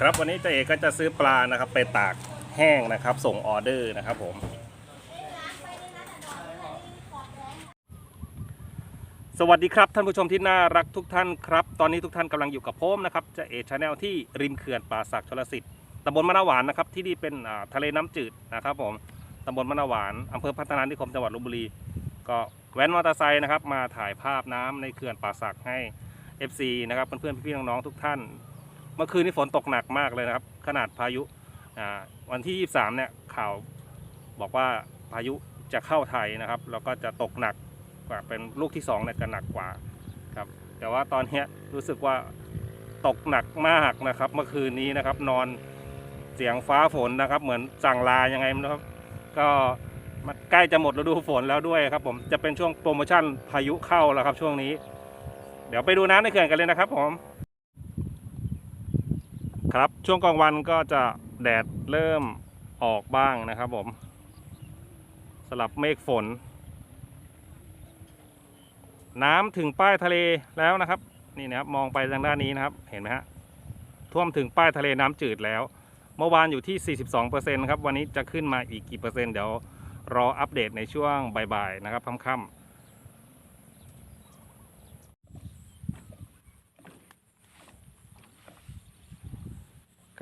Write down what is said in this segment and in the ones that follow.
ครับวันนี้เจ๊เอกก็จะซื้อปลานะครับ ไปตากแห้งนะครับ ส่งออเดอร์นะครับผมสวัสดีครับท่านผู้ชมที่น่ารักทุกท่านครับ ตอนนี้ทุกท่านกำลังอยู่กับผมนะครับเจ๊เอกชาแนลที่ริมเขื่อนป่าสักชลสิทธิ์ตำบลมะนาวหวานนะครับที่นี่เป็นทะเลน้ำจืดนะครับผมตำบลมะนาวหวานอำเภอพัฒนานิคมจังหวัดลบบุรี ก็แว้นมอเตอร์ไซค์นะครับมาถ่ายภาพน้ำในเขื่อนป่าสักให้ FC นะครับเพื่อนๆพี่ๆน้องๆทุกท่าน เมื่อคืนนี้ฝนตกหนักมากเลยนะครับ ขนาดพายุวันที่ 23 เนี่ยข่าวบอกว่าพายุจะเข้าไทยนะครับ แล้วก็จะตกหนักกว่าเป็นลูกที่2เนี่ยจะหนักกว่าครับแต่ว่าตอนนี้รู้สึกว่าตกหนักมากนะครับ เมื่อคืนนี้นะครับนอนเสียงฟ้าฝนนะครับ เหมือนสั่งลายังไงไม่รู้ครับ ก็มันใกล้จะหมดฤดูฝนแล้วด้วยครับ ผมจะเป็นช่วงโปรโมชั่นพายุเข้าแล้วครับ ช่วงนี้ เดี๋ยวไปดูน้ำในเขื่อนกันเลยนะครับผม ครับช่วงกลางวันก็จะแดดเริ่มออกบ้างนะครับผม สลับเมฆฝน น้ำถึงป้ายทะเลแล้วนะครับ นี่นะครับมองไปทางด้านนี้นะครับเห็นไหมฮะท่วมถึงป้ายทะเลน้ำจืดแล้ว เมื่อวานอยู่ที่ 42%ครับวันนี้จะขึ้นมาอีกกี่เปอร์เซ็นต์เดี๋ยวรออัปเดตในช่วงบ่ายๆนะครับค่ำๆ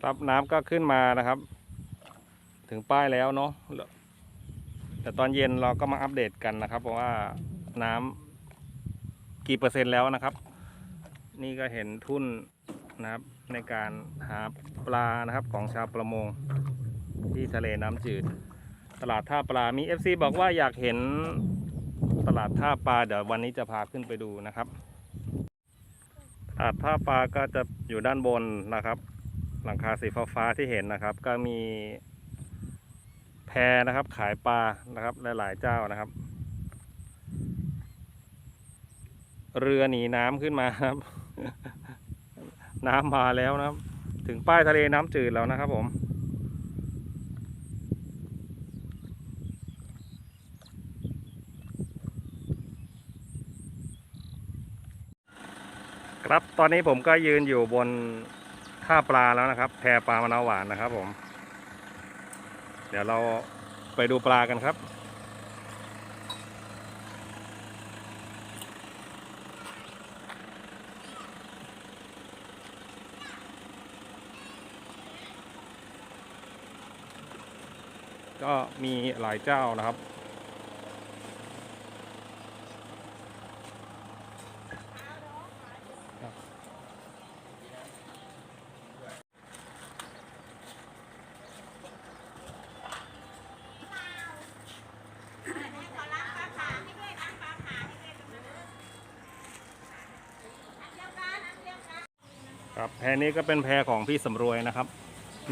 รับน้ำก็ขึ้นมานะครับ ถึงป้ายแล้วเนาะแต่ตอนเย็นเราก็มาอัปเดตกันนะครับ เพราะว่าน้ำกี่เปอร์เซ็นต์แล้วนะครับ นี่ก็เห็นทุ่นนะครับในการหาปลานะครับของชาวประมงที่ทะเลน้ำจืด ตลาดท่าปลามี FC บอกว่าอยากเห็นตลาดท่าปลาเดี๋ยววันนี้จะพาขึ้นไปดูนะครับตลาดท่าปลาก็จะอยู่ด้านบนนะครับ หลังคาสีฟ้าๆที่เห็นนะครับ ก็มีแพนะครับขายปลานะครับหลายๆเจ้านะครับ เรือหนีน้ำขึ้นมาครับ น้ำมาแล้วนะครับ ถึงป้ายทะเลน้ำจืดแล้วนะครับผมครับตอนนี้ผมก็ยืนอยู่บน ท่าปลาแล้วนะครับ แพปลามะนาวหวานนะครับ ผม เดี๋ยวเราไปดูปลากันครับ ก็มีหลายเจ้านะครับ ครับแพนี้ก็เป็นแพของพี่สำรวยนะครับ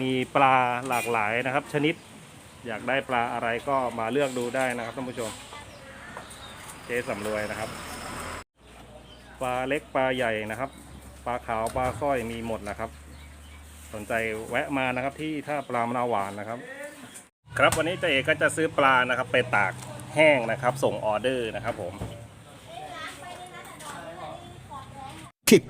มีปลาหลากหลายนะครับ ชนิดอยากได้ปลาอะไรก็มาเลือกดูได้นะครับท่านผู้ชม เจ๊สำรวยนะครับ ปลาเล็กปลาใหญ่นะครับ ปลาขาวปลาสร้อยมีหมดนะครับ สนใจแวะมานะครับที่ท่าปลามะนาวหวานนะครับ ครับวันนี้เจ๊เอกก็จะซื้อปลานะครับ ไปตากแห้งนะครับ ส่งออเดอร์นะครับผม kick